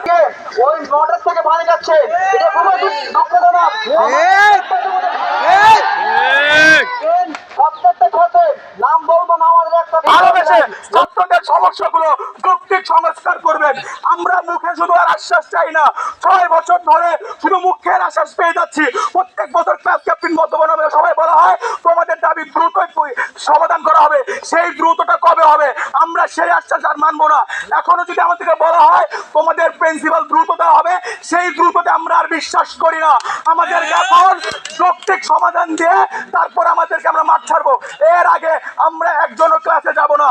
আমরা দেওয়ার জন্য কে ওই মোটর থেকে পানি যাচ্ছে। এটা খুবই দুঃখজনক। প্রত্যেকটা ঘটে নাম বলব না আমাদের একটা ভালোবেসে ছাত্রদের সমস্যাগুলো যৌক্তিক সংস্কার করবেন। আমরা মুখে শুধু আর আশ্বাস চাই না। ছয় বছর ধরে শুধু মুখের আশ্বাস পেয়ে যাচ্ছি। প্রত্যেক বছর ক্লাস ক্যাপ্টেন মধ্যবনমে সবাই বলা হয় তোমাদের দাবি দ্রুতই সমাধান করা হবে। সেই দ্রুতটা কবে হবে? সেই আশ্বাস আর মানবো না। এখনও যদি আমাদেরকে বলা হয় তোমাদের প্রিন্সিপাল দ্রুততা হবে। সেই দ্রুততা আমরা আর বিশ্বাস করি না। আমাদের এখন যৌক্তিক সমাধান দিয়ে তারপর আমাদেরকে আমরা মাঠ ছাড়বো। এর আগে আমরা একজনও ক্লাসে যাব না।